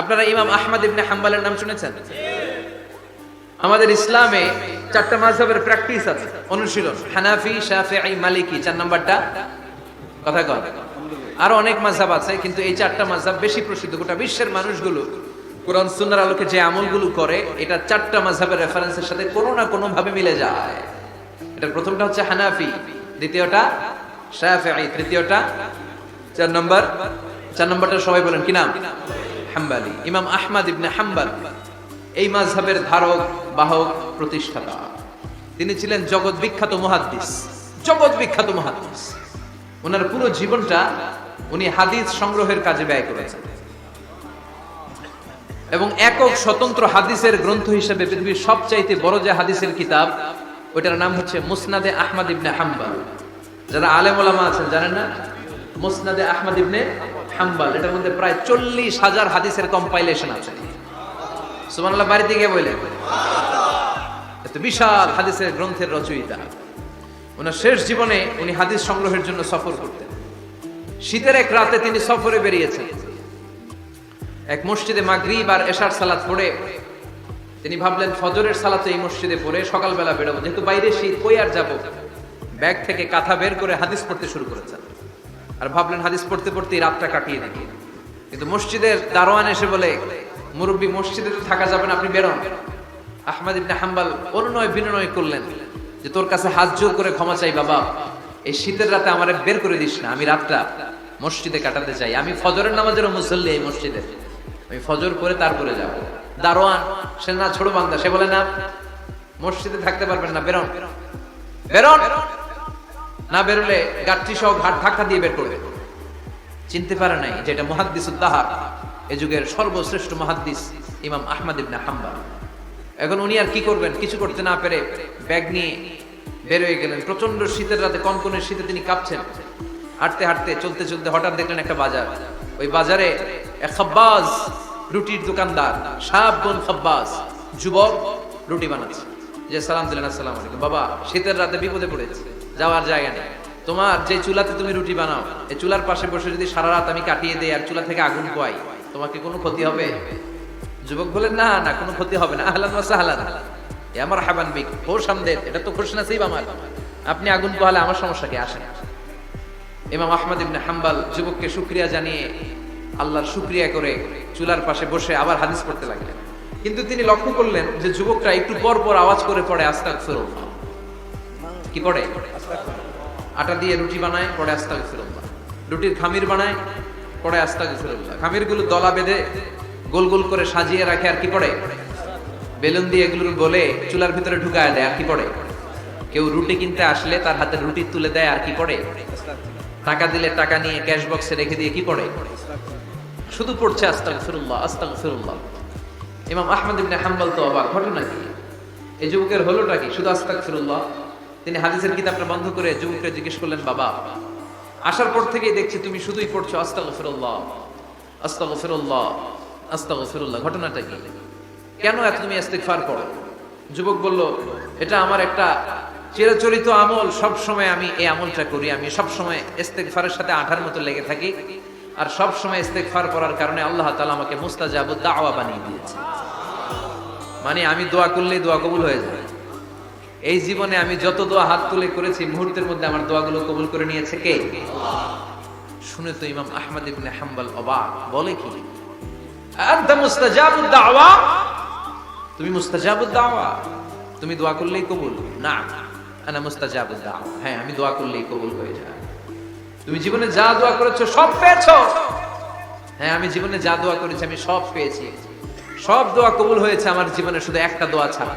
আপনারা ইমাম আহমদ ইবনে হাম্বালের নাম শুনেছেন? আমাদের ইসলামে চারটা মাযহাবের প্র্যাকটিস আছে। অনুশীলন, হানাফি, শাফিঈ, মালিকি, চার নাম্বারটা। কথা কন। আরও অনেক মাযহাব আছে, কিন্তু এই চারটা মাযহাব বেশি প্রসিদ্ধ। গোটা বিশ্বের মানুষগুলো কোরআন, সুন্নাহর আলোকে যে আমলগুলো করে, এটা চারটা মাযহাবের রেফারেন্সের সাথে কোনো না কোনো ভাবে মিলে যায়। এটা প্রথমটা হচ্ছে হানাফি, দ্বিতীয়টা শাফিঈ, তৃতীয়টা চার নম্বর। চার নম্বরটা সবাই বলেন, কি নাম? হাম্বালি, ইমাম আহমদ ইবনে হাম্বাল, এই মাযহাবের ধারক, বাহক, প্রতিষ্ঠাতা। তিনি ছিলেন জগৎ বিখ্যাত মুহাদ্দিস, জগৎ বিখ্যাত মুহাদ্দিস। ওনার পুরো জীবনটা উনি হাদিস সংগ্রহের কাজে ব্যয় করেছেন। এবং একক স্বতন্ত্র হাদিসের গ্রন্থ হিসেবে পৃথিবীর সবচাইতে বড় যে হাদিসের কিতাব, ওইটার নাম হচ্ছে মুসনাদে আহমদ ইবনে হাম্বাল। যারা আলেম আছেন, জানেন না? মুসনাদে আহমদ ইবনে হাম্বাল, এটার মধ্যে প্রায় চল্লিশ হাজার হাদিসের কম্পাইলেশন আছে। সুবহানাল্লাহ, বাড়িতে গিয়ে এত বিশাল হাদিসের গ্রন্থের রচয়িতা। ওনার শেষ জীবনে উনি হাদিস সংগ্রহের জন্য সফর করতেন। শীতের এক রাতে তিনি সফরে বেরিয়েছেন। এক মসজিদে মাগরিব আর এশার সালাত পড়ে তিনি ভাবলেন, ফজরের সালাত এই মসজিদে পড়ে সকালবেলা বেরোবো। যেহেতু বাইরে শীত, কই আর যাব? ব্যাগ থেকে কাঁথা বের করে হাদিস পড়তে শুরু করেছেন। আর ভাবলেন হাদিস পড়তে পড়তে রাতটা কাটিয়ে দিই। কিন্তু মসজিদের দারোয়ান এসে বলে, মুরব্বী, মসজিদে তো থাকা যাবে না, আপনি বেরোন। আহমদ ইবনে হাম্বাল অনুনয় বিনয় করলেন যে, তোর কাছে হাত জোর করে ক্ষমা চাই বাবা। এই শীতের রাতে আমারে বের করে দিস না, আমি রাতটা মসজিদে কাটাতে চাই। আমি ফজরের নামাজেরও মুসল্লি এই মসজিদে। আমি ফজর করে তারপরে যাব। দারোয়ান, সে না ছোট বান্দা, সে বলে, না, মসজিদে থাকতে পারবেন না, বেরোন। বেরোন? না বেরোলে গাঠটি সহ ঘাট ধাক্কা দিয়ে বের করবে। চিনতে পারে নাই যে এটা মুহাদ্দিস উদ্দাহার এ যুগের সর্বশ্রেষ্ঠ মুহাদ্দিস ইমাম আহমদ ইবনে হাম্বাল। এখন উনি আর কি করবেন? কিছু করতে না পেরে ব্যাগ নিয়ে বের হয়ে গেলেন। প্রচণ্ড শীতের রাতে কনকনের শীতে তিনি কাঁপছেন। হাঁটতে হাঁটতে, চলতে চলতে হঠাৎ দেখলেন একটা বাজার। ওই বাজারে এক খাব্বাজ রুটির দোকানদার, সাব বোন খাব্বাজ, যুবক রুটি বানাচ্ছে। যে সালাম দিলেন, আসসালাম আলাইকুম। বাবা, শীতের রাতে বিপদে পড়েছে। যাওয়ার জায়গা নেই। তোমার যে চুলাতে তুমি রুটি বানাও, এই চুলার পাশে বসে যদি সারা রাত আমি কাটিয়ে দেই আর চুলা থেকে আগুন পোয়াই তোমাকে কোনো ক্ষতি হবে? যুবক বলেন, না না, কোনো ক্ষতি হবে না। আহলান ওয়া সাহলান। এ আমার হাবান বিক খোশ আমদের এটা তো খোশ নসিব আমার। আপনি আগুন পোহালে আমার সমস্যা কি? আসে না ইমাম আহমদ ইবনে হাম্বাল যুবককে শুক্রিয়া জানিয়ে আল্লাহর শুক্রিয়া করে চুলার পাশে বসে আবার হাদিস পড়তে লাগলেন। কিন্তু তিনি লক্ষ্য করলেন যে যুবকরা একটু পর পর আওয়াজ করে পড়ে, আস্তাগফিরুল্লাহ। কি পড়ে? আটা দিয়ে রুটি বানায় পড়ে আস্তাগফিরুল্লাহ রুটির খামির বানায় পড়ে আস্তাগফিরুল্লাহ খামিরগুলো দলা বেঁধে গোল গোল করে সাজিয়ে রাখে, আর কি পড়ে? বেলুন দিয়ে এগুলো বলে চুলার ভিতরে ঢুকায় দেয়, আর কি পড়ে? কেউ রুটি কিনতে আসলে তার হাতে রুটি তুলে দেয়, আর কি পড়ে? টাকা দিলে টাকা নিয়ে ক্যাশ বক্সে রেখে দিয়ে কি পড়ে? শুধু পড়ছে আস্তাগফিরুল্লাহ আস্তাগফিরুল্লাহ ইমাম আহমদ ইবনে হাম্বল তো অবাক, ঘটনা কি? এই যুবকের হলোটা কি? শুধু আস্তাগফিরুল্লাহ তিনি হাদিসের কিতাবটা বন্ধ করে যুবককে জিজ্ঞেস করলেন, বাবা, আসার পর থেকেই দেখছি তুমি শুধুই পড়ছো, আস্তাগফিরুল্লাহ আস্তাগফিরুল্লাহ আস্তাগফিরুল্লাহ। ঘটনাটা কি? কেন এত তুমি ইস্তেগফার করো? যুবক বলল, এটা আমার একটা চিরাচরিত আমল সব সময় আমি এই আমলটা করি, আমি সব সময় ইস্তেগফারের সাথে আঠার মতো লেগে থাকি আর সব সময় ইস্তেগফার করার কারণে আল্লাহ তাআলা আমাকে মুস্তাজাবু দাওয়া বানিয়ে দিয়েছে। মানে আমি দোয়া করলেই দোয়া কবুল হয়ে যায়। এই জীবনে আমি যত দোয়া হাত তুলে করেছি, মুহূর্তের মধ্যে আমার দোয়াগুলো কবুল করে নিয়েছে কে? শুনে তো ইমাম আহমদ ইবনে হাম্বল অবাক। বলে কি? তুমি মুস্তাজাবুদ দাওয়া? তুমি দোয়া করলেই কবুল? না, আনা মুস্তাজাবুদ দাওয়া। হ্যাঁ আমি দোয়া করলেই কবুল হয়ে যায়। তুমি জীবনে যা দোয়া করেছ, সব পেয়েছ? হ্যাঁ আমি জীবনে যা দোয়া করেছি, আমি সব পেয়েছি। সব দোয়া কবুল হয়েছে আমার জীবনে, শুধু একটা দোয়া ছাড়া।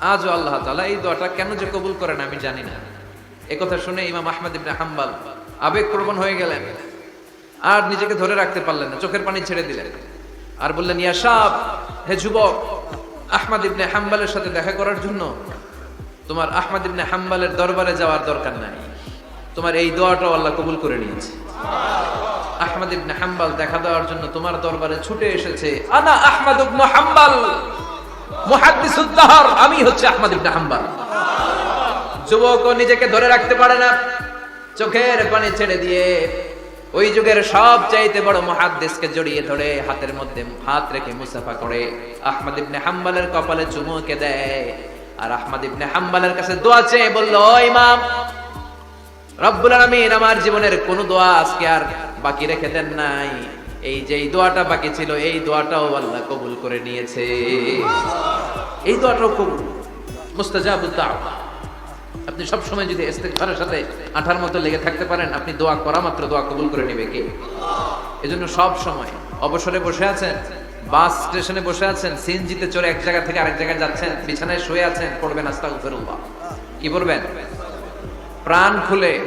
আজও আল্লাহ তাআলা এই দোয়াটা কেন যে কবুল করেন আমি জানি না। একথা শুনে ইমাম আহমদ ইবনে হাম্বাল আবেগপ্রবণ হয়ে গেলেন। আর নিজেকে ধরে রাখতে পারলেন না, চোখের পানি ছেড়ে দিলেন। আর বললেন, ইয়া সাব, হে যুবক, আহমদ ইবনে হাম্বালের সাথে দেখা করার জন্য তোমার আহমদ ইবনে হাম্বালের দরবারে যাওয়ার দরকার নাই। তোমার এই দোয়াটাও আল্লাহ কবুল করে নিয়েছে। আহমদ ইবনে হাম্বাল দেখা দেওয়ার জন্য তোমার দরবারে ছুটে এসেছে, আনা আহমদ ইবনে হাম্বাল। আমি হচ্ছে আহমদ ইবনে হাম্বাল যুবক নিজেকে ধরে রাখতে পারে না। চোখের পানি ছেড়ে দিয়ে ওই যুগের সব চাইতে বড় জড়িয়ে ধরে হাতের মধ্যে হাত রেখে মুসাফা করে। আহমদ ইবনে হাম্বালের কপালে চুমুকে দেয়। আর আহমদ ইবনে হাম্বালের কাছে দোয়া চেয়ে বলল "ও ইমাম, রব্বুল আমার জীবনের কোন দোয়া আজকে আর বাকি রেখে দেন নাই। এই যে এই দোয়াটা বাকি ছিল, এই দোয়াটাও আল্লাহ কবুল করে নিয়েছে। এই দোয়াটাও কবুল। মুস্তাজাবুদ দাওয়া। আপনি সব সময় যদি ইস্তেগফারের সাথে আঠার মতো লেগে থাকতে পারেন, আপনি দোয়া করা মাত্র দোয়া কবুল করে নেবে কে? এজন্য সব সময় অবসরে বসে আছেন, বাস স্টেশনে বসে আছেন, সিএনজিতে চড়ে এক জায়গা থেকে আরেক জায়গায় যাচ্ছেন, বিছানায় শুয়ে আছেন, পড়বেন আস্তাগফিরুল্লাহ। কি বলবেন? প্রাণ খুলে